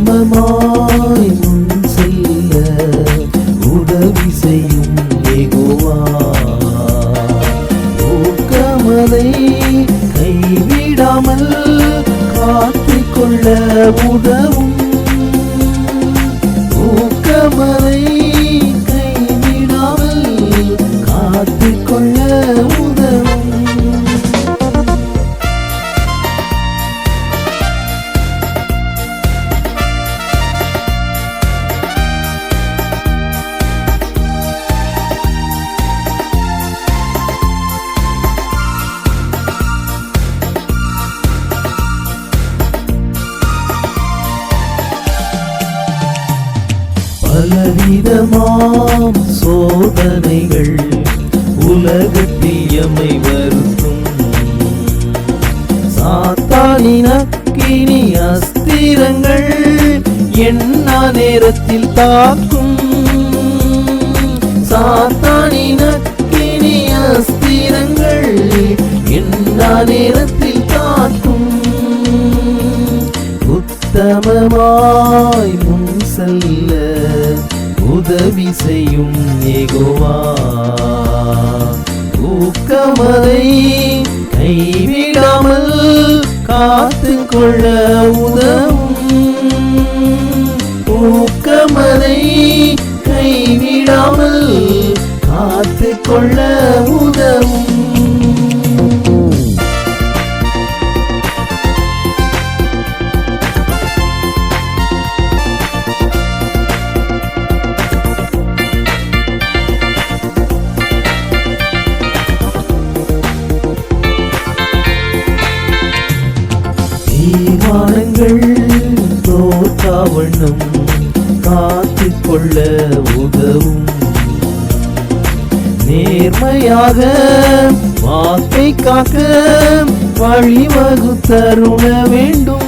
உத்தமமாய் முன் செல்ல உதவி செய்யும் ஏகோவா கமலை பலவிதமாம் சோதனைகள் உலகத்தியமை வருத்தும் சாத்தானின அக்கினி அஸ்திரங்கள் என்ன நேரத்தில் தாக்கும். சாத்தானின அக்கினி அஸ்திரங்கள் என்ன நேரத்தில் தாக்கும். உத்தமமாய் முன் செல்ல உதவி செய்யும் ஏகோவா. ஊக்கமதை கைவிடாமல் காத்து கொள்ள உதவும். ஊக்கமதை கைவிடாமல் காத்து கொள்ள உதவும். தோற்காவண்ணம் காத்து கொள்ள உதவும். நேர்மையாக வாக்கை காக்க வழிவகுத்தருள வேண்டும்.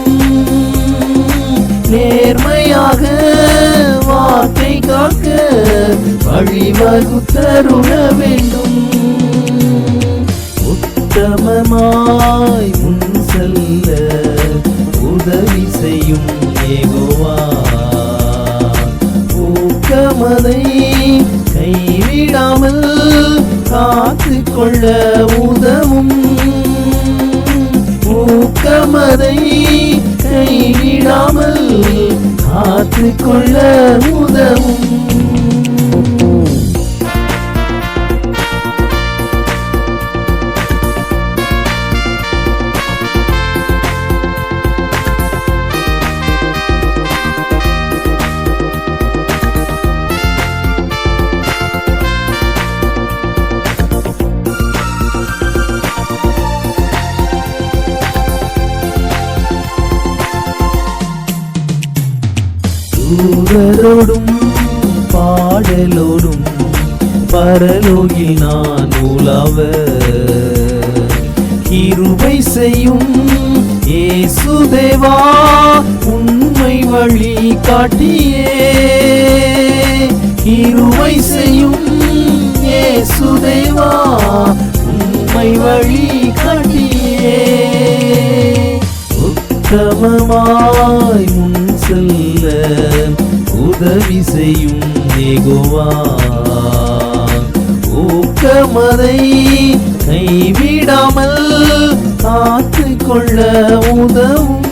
நேர்மையாக வாக்கை காக்க வழிவகுத்தருள வேண்டும். உத்தமமாய் முன் செல்ல உதவி செய்யும் கொள்ள உதவும் ஊக்கமதை கைவிடாமல் காத்து கொள்ள உதவும் தூரரோடும் பாடலோடும் பரலோகில் நான் உலாவ. கிருபை செய்யும் ஏசுதேவா உண்மை வழி காட்டியே. கிருபை செய்யும் ஏசுதேவா உண்மை வழி காட்டியே. உத்தமமாய் முன் செல்ல உதவி செய்யும் ஏகோவா? ஊக்கமதை கைவிடாமல் காத்து கொள்ள உதவும்.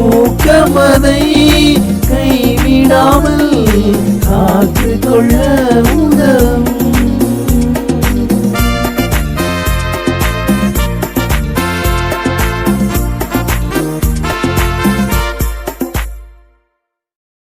ஊக்கமதை கைவிடாமல் காத்து கொள்ள